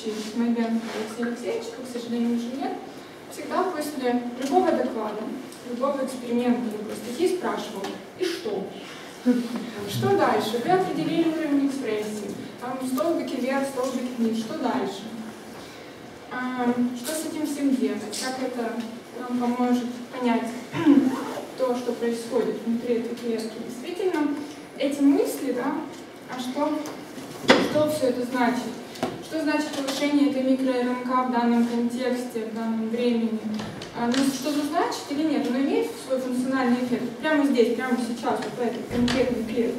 следующий Майбенко Алексей Алексеевич, к сожалению, уже нет, всегда после любого доклада, любого эксперимента, любой статьи спрашивал, и что? Что дальше? Вы определили уровень экспрессии. Там столбики вверх, столбики вниз. Что дальше? А, что с этим всем делать? Как это нам поможет понять то, что происходит внутри этой клетки? Действительно, эти мысли, да, а что, что все это значит? Что значит повышение этой микро-РНК в данном контексте, в данном времени? А, ну, что-то значит или нет? Оно имеет свой функциональный эффект прямо здесь, прямо сейчас, вот в этой конкретной клетке.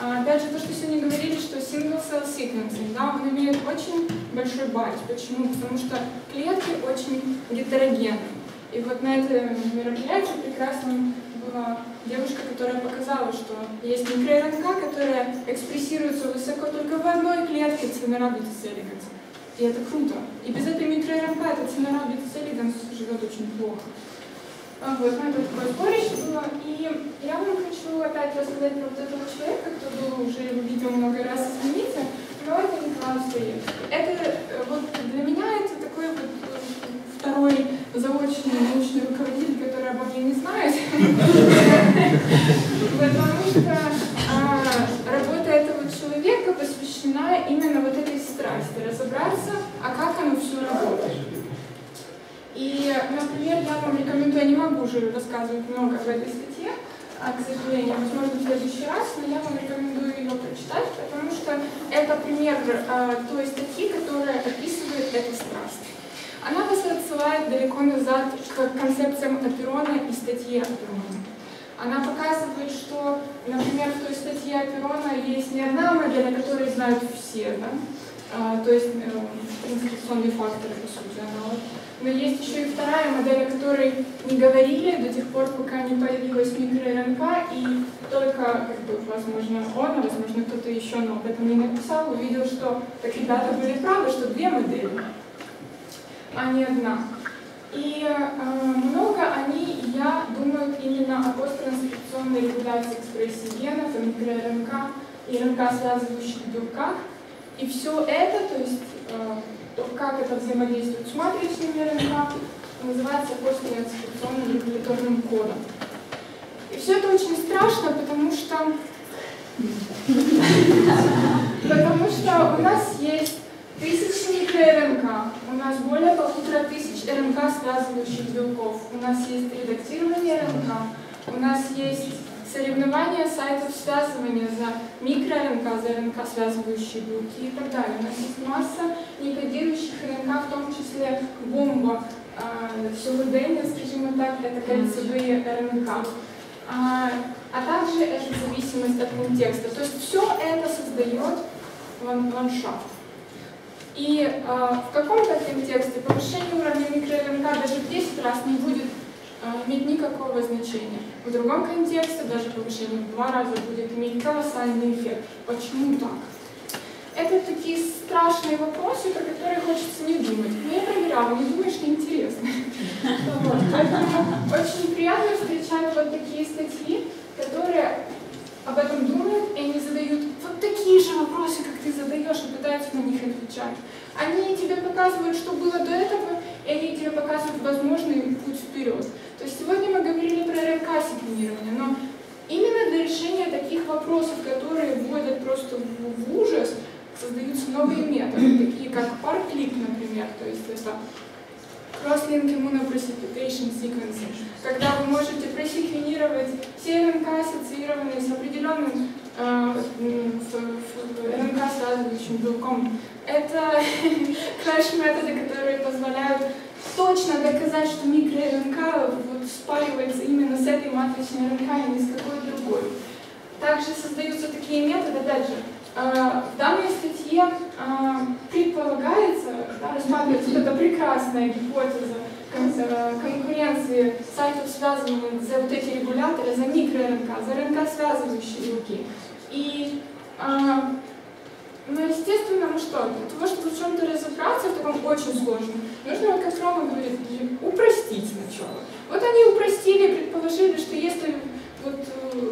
А, опять же, то, что сегодня говорили, что single cell sequencing, да, он имеет очень большой байт. Почему? Потому что клетки очень гетерогенны. И вот на этом мероприятии прекрасно была девушка, которая показала, что есть микро-РНК, которая экспрессируется высоко только в одной клетке ценера бета-селигенса. И это круто. И без этой микроРНК эта цена бета-селигенс живет очень плохо. А, вот, ну это такое сборище было. И я вам хочу опять рассказать про вот этого человека, кто был уже его видео много раз, извините, но это Николай Стоевский. Это э, вот для меня это такой вот э, второй заочный научный руководитель, который обо мне не знает. Потому что а, работа этого человека посвящена именно вот этой страсти, разобраться, а как оно все работает. И, например, я вам рекомендую, я не могу уже рассказывать много об этой статье, а, к сожалению, возможно, в следующий раз, но я вам рекомендую ее прочитать, потому что это пример а, той статьи, которая описывает эту страсть. Она вас отсылает далеко назад к концепциям Аперона и статьи Аперона. Она показывает, что, статье Аперона есть не одна модель, о которой знают все, да? а, то есть э, транскрипционные факторы, по сути, аналог. Но есть еще и вторая модель, о которой не говорили до тех пор, пока не появилась микро-РНК, и только, как бы, возможно, он, а возможно, кто-то еще, но об этом не написал, увидел, что так ребята были правы, что две модели а не одна. И э, много они, я, думают именно о посттранскрипционной регуляции экспрессии генов, о микро-РНК и РНК-связывающих белках. И все это, то есть э, то, как это взаимодействует с матричными РНК, называется посттранскрипционным регуляторным кодом. И все это очень страшно, потому что потому что у нас есть Тысячи РНК. У нас более полутора тысяч РНК связывающих белков. У нас есть редактирование РНК. У нас есть соревнования сайтов связывания за микро-РНК, за РНК связывающие белки и так далее. У нас есть масса некодирующих РНК, в том числе бомба э, сегодня, скажем так, это кольцевые РНК. А, а также это зависимость от контекста. То есть все это создает ландшафт. И э, в каком-то контексте повышение уровня микро-РНК даже в 10 раз не будет э, иметь никакого значения. В другом контексте даже повышение в два раза будет иметь колоссальный эффект. Почему так? Это такие страшные вопросы, про которые хочется не думать. Но я проверяла, не думаешь, неинтересно. Поэтому очень приятно встречать вот такие статьи, которые об этом думают, и они задают вот такие же вопросы, как ты задаешь, и пытаются на них отвечать. Они тебе показывают, что было до этого, и они тебе показывают возможный путь вперед. То есть сегодня мы говорили про РНК-секвенирование, но именно для решения таких вопросов, которые вводят просто в ужас, создаются новые методы, такие как парклик, например, то есть это Crosslink immunoprecipitation sequencing, когда вы можете просеквенировать все РНК, ассоциированные с определенным э, РНК-связывающим белком. Это флеш-методы, которые позволяют точно доказать, что микро-РНК вот, спаривается именно с этой матричной РНК, а не с какой другой. Также создаются такие методы, опять же, Э, в данной статье э, предполагается, да, рассматривается эта прекрасная гипотеза э, конкуренции сайтов, связанных за вот эти регуляторы, за микро-РНК, за РНК-связывающие белки. И, ну, естественно, ну что, для того, чтобы в чем-то разобраться, в таком очень сложном, нужно, как Рома говорит, упростить сначала. Вот они упростили, предположили, что если вот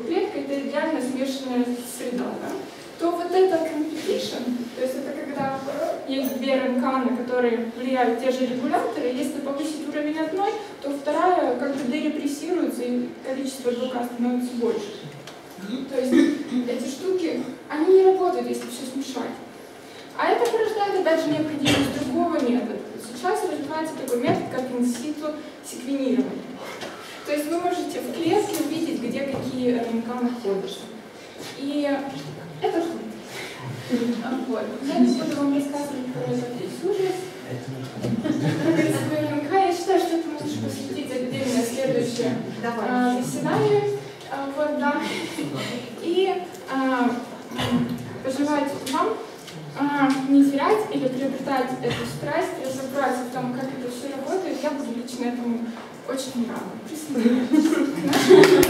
клетка это идеально смешанная среда, да? То вот это competition, то есть это когда есть две РНК, на которые влияют те же регуляторы, если повысить уровень одной, то вторая как бы дерепрессируется и количество белка становится больше. То есть эти штуки, они не работают, если все смешать. А это порождает, опять же, необходимость другого метода. Сейчас развивается такой метод, как инситу секвенирование. То есть вы можете в клетке увидеть, где какие РНК находятся. И это вот. Я не буду вам рассказывать про этот ужас. Я считаю, что это можешь посвятить отдельное следующее а, заседание. А, вот, да. И а, пожелать вам а, не терять или приобретать эту страсть, разобраться в том, как это все работает. Я буду лично этому очень рада. Присоединяйтесь к нашему